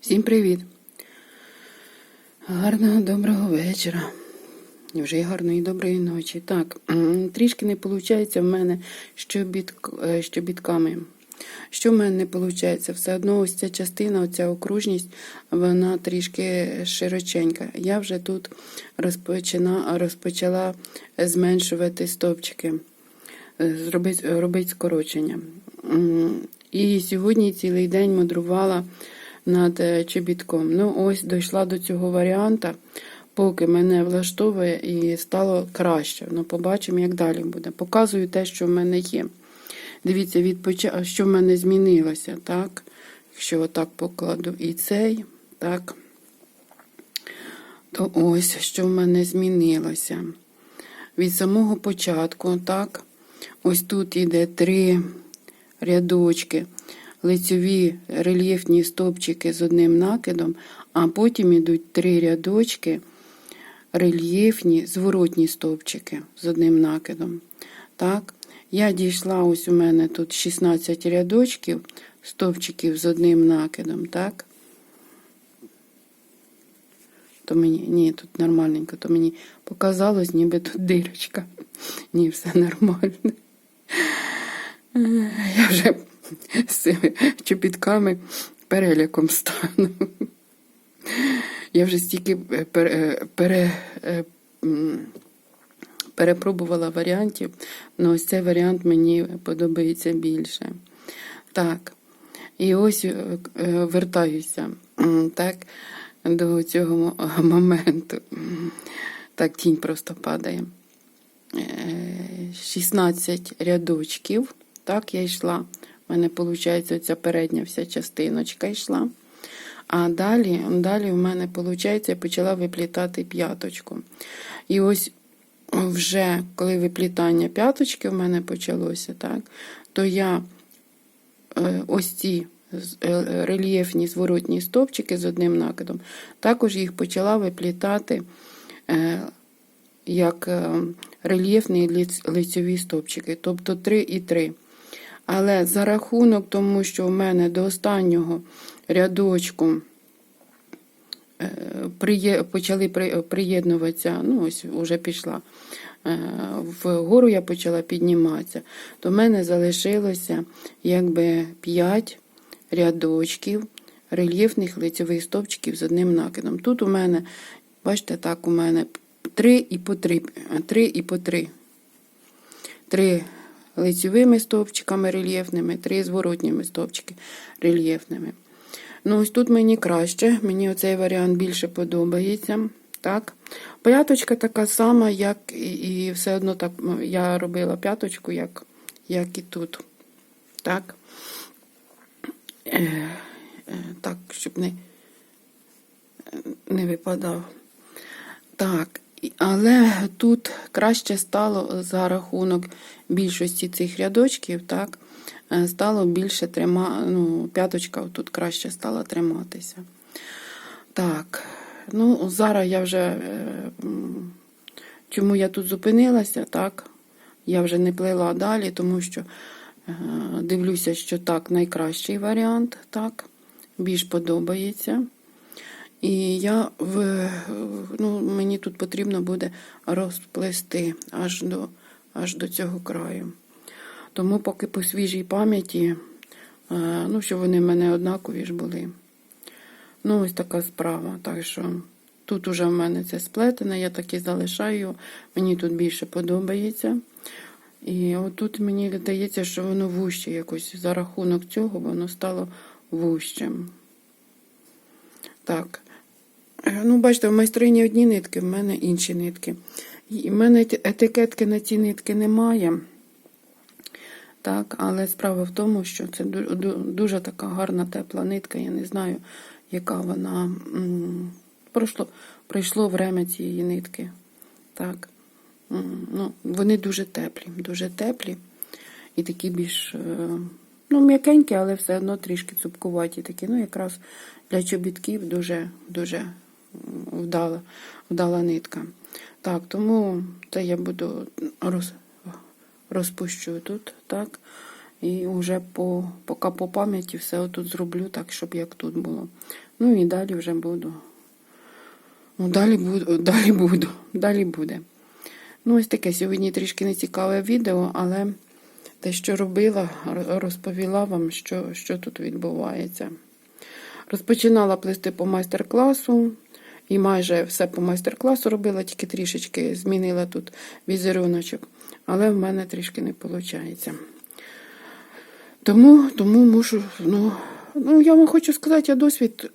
Всім привіт! Гарного доброго вечора. Вже гарної доброї ночі. Так, трішки не виходить в мене щобіт, е, щобітками. Що в мене не виходить? Все одно ось ця частина, оця окружність, вона трішки широченька. Я вже тут розпочина, розпочала зменшувати стовпчики, робити, робити скорочення. І сьогодні цілий день мудрувала над е, чобітком. Ну, ось дійшла до цього варіанта, поки мене влаштовує і стало краще. Ну, побачимо, як далі буде. Показую те, що в мене є. Дивіться, від поча... що в мене змінилося, так? Якщо отак покладу і цей, так, то ось що в мене змінилося. Від самого початку, так, ось тут іде три рядочки, лицьові рельєфні стовпчики з одним накидом, а потім йдуть три рядочки, рельєфні зворотні стовпчики з одним накидом. Так, я дійшла, ось у мене тут 16 рядочків, стовпчиків з одним накидом, так? То мені, ні, тут нормальненько, то мені показалось, ніби тут дирочка. Ні, все нормально. Я вже з цими чобітками переляком стану. Я вже стільки пере, пере, перепробувала варіантів, але ось цей варіант мені подобається більше. Так, і ось е, вертаюся так, до цього моменту. Так, тінь просто падає. 16 рядочків. Так, я йшла. У мене, виходить, оця передня вся частиночка йшла. А далі, далі в мене, виходить, я почала виплітати п'яточку. І ось вже коли виплітання п'яточки в мене почалося, так, то я ось ці рельєфні зворотні стовпчики з одним накидом, також їх почала виплітати як рельєфні лицьові стовпчики, тобто 3 і 3. Але за рахунок тому, що в мене до останнього рядочку почали приєднуватися, ну ось вже пішла. Вгору я почала підніматися, то в мене залишилося якби 5 рядочків рельєфних лицьових стовпчиків з одним накидом. Тут у мене, бачите, так, у мене 3 і по 3, 3 і по 3. 3 лицевими стовпчиками рельєфними, 3 зворотніми стовпчики рельєфними. Ну, ось тут мені краще, мені оцей варіант більше подобається. Так. П'яточка така сама, як і, і все одно так я робила п'яточку, як як і тут. Так, е, е, так, щоб не, не випадав. Так, але тут краще стало за рахунок більшості цих рядочків, так, стало більше трима, ну, п'яточка тут краще стала триматися. Так, ну, зараз я вже, чому я тут зупинилася, так, я вже не плила далі, тому що дивлюся, що так, найкращий варіант, так, більш подобається. І я в, ну, мені тут потрібно буде розплести аж до аж до цього краю. Тому поки по свіжій пам'яті, ну, що вони в мене однакові ж були. Ну, ось така справа. Так що тут уже в мене це сплетене, я так і залишаю, мені тут більше подобається. І отут мені здається, що воно вуще якось за рахунок цього воно стало вущим. Так. Ну, бачите, в майстрині одні нитки, в мене інші нитки. І в мене етикетки на ці нитки немає. Так, але справа в тому, що це дуже така гарна тепла нитка. Я не знаю, яка вона. Пройшло пройшло время цієї нитки. Так. Ну, Вони дуже теплі, дуже теплі. І такі більш ну, м'якенькі, але все одно трішки цупкуваті такі. Ну, якраз для чобітків дуже дуже вдала, вдала нитка. Так, тому це я буду роз, розпущу тут, так. І вже по, поки по пам'яті все отут зроблю так, щоб як тут було. Ну і далі вже буду. Ну, далі буду, далі буду, далі буде. Ну, ось таке сьогодні трішки нецікаве відео, але те, що робила, розповіла вам, що, що тут відбувається. Розпочинала плести по майстер-класу. І майже все по майстер-класу робила, тільки трішечки змінила тут візеруночок. Але в мене трішки не виходить. Тому, тому мушу, ну, ну, я вам хочу сказати, я досвід,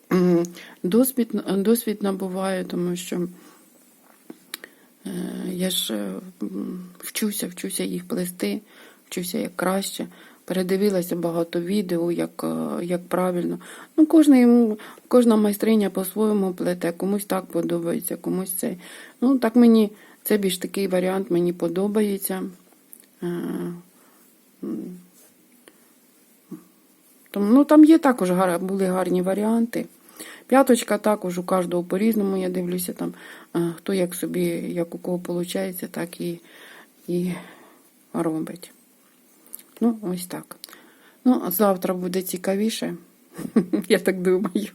досвід, досвід набуваю, тому що е, я ж вчуся, вчуся їх плести, вчуся як краще. Передивилася багато відео, як, е, як правильно. Ну, кожний, кожна майстриня по-своєму плете, комусь так подобається, комусь це. Ну, так мені це більш такий варіант мені подобається. Е, тому, ну, там є також були гарні варіанти. П'яточка також у кожного по-різному, я дивлюся, там, е, хто як собі, як у кого виходить, так і, і робить. Ну, ось так. Ну, завтра буде цікавіше. Я так думаю.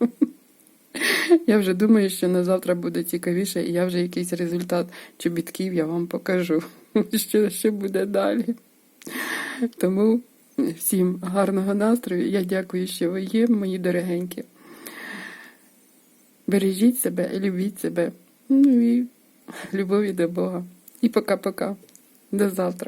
Я вже думаю, що на завтра буде цікавіше, і я вже якийсь результат чобітків я вам покажу, що, що буде далі. Тому всім гарного настрою. Я дякую, що ви є, мої дорогенькі. Бережіть себе, любіть себе. Ну і любові до Бога. І пока-пока. До завтра.